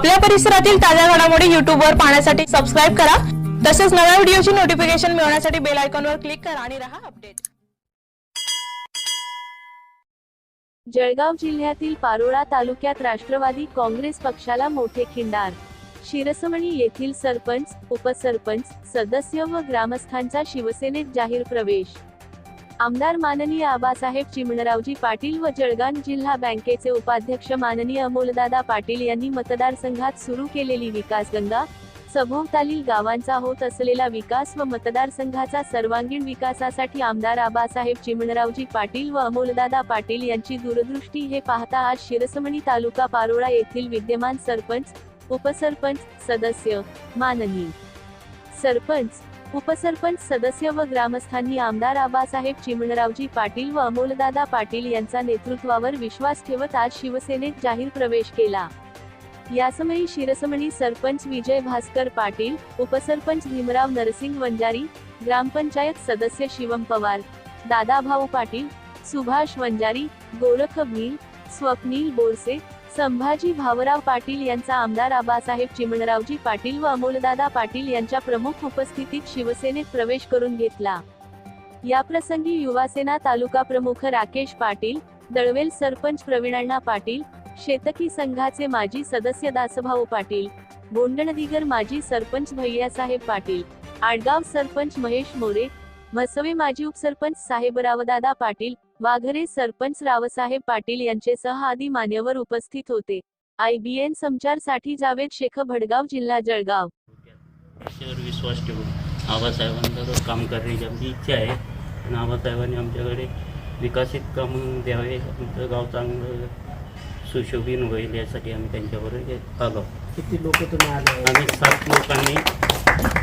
आपल्या परिसरातील ताज्या घडामोडी YouTube वर पाहण्यासाठी सबस्क्राईब करा. तसेच नव्या व्हिडिओची नोटिफिकेशन मिळवण्यासाठी बेल आयकॉनवर क्लिक करा आणि रहा अपडेट जळगाव जिल्ह्यातील पारोळा तालुक्यात राष्ट्रवादी काँग्रेस पक्षाला मोठे खिंडार. शिरसमणी येथील सरपंच उपसरपंच सदस्य व ग्रामस्थांचा शिवसेनेत जाहीर प्रवेश. आमदार माननीय आबासाहेब चिमणरावजी पाटील व जळगाव जिल्हा बँकेचे उपाध्यक्ष माननीय अमोलदादा पाटील यांनी मतदारसंघात सुरू केलेली विकासगंगा सभोवतालील गावांचा होत असलेला विकास व मतदारसंघाचा सर्वांगीण विकासासाठी आमदार आबासाहेब चिमणरावजी पाटील व अमोलदादा पाटील यांची दूरदृष्टी हे पाहता आज शिरसमणी तालुका पारोळा येथील विद्यमान सरपंच उपसरपंच सदस्य माननीय सरपंच उपसरपंच सदस्य व ग्रामस्थांनी आमदार आबासाहेब चिमणरावजी पाटील व अमोलदादा पाटील यांचा नेतृत्वावर विश्वास ठेवत आज शिवसेनेत जाहीर प्रवेश केला. यासमयी शिरसमणी सरपंच विजय भास्कर पाटील उपसरपंच भीमराव नरसिंग वंजारी ग्रामपंचायत सदस्य शिवम पवार दादाभाऊ पाटील सुभाष वंजारी गोरख भील स्वप्नील बोरसे संभाजी भावराव पाटील यांचा आमदार आबासाहेब चिमणरावजी पाटील व अमोलदादा पाटील यांच्या प्रमुख उपस्थितीत शिवसेनेत प्रवेश करून घेतला. याप्रसंगी युवासेना तालुका प्रमुख राकेश पाटील दळवेल सरपंच प्रवीणांना पाटील शेतकी संघाचे माजी सदस्य दासभाऊ पाटील बोंडणदिगर माजी सरपंच भैयासाहेब पाटील आडगाव सरपंच महेश मोरे म्हसवे माजी उपसरपंच साहेबरावदादा पाटील वाघरे सरपंच रावसाहेब पाटील यांचे सह आदी मान्यवर उपस्थित होते. आयबीएन संचारसाठी जावेद शेख भडगाव जिल्हा जळगाव. विश्वास ठेवून आबासाहेबांचं काम करण्याची आमची इच्छा आहे. आणि आबासाहेबांनी आमच्याकडे विकसित कामं द्यावे आमचं गाव चांगलं सुशोभीन होईल यासाठी आम्ही त्यांच्याबरोबर हे आलो. किती लोक तुम्ही आले? आम्ही सात लोकांनी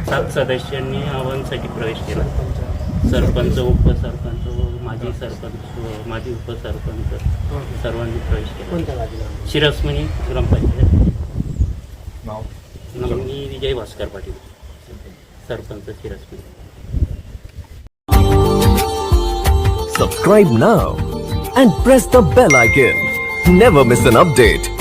सात सदस्यांनी आव्हानासाठी प्रवेश केला. सरपंच उपसरपंच व माजी सरपंच व माजी उपसरपंच सर्वांनी प्रवेश केला. कोणत्या बाजूला? शिरसमणी ग्रामपंचायत. नाव? मी विजय Bhaskar Patil. Sarpanch शिरसमणी Subscribe now and press the bell icon. Never miss an update.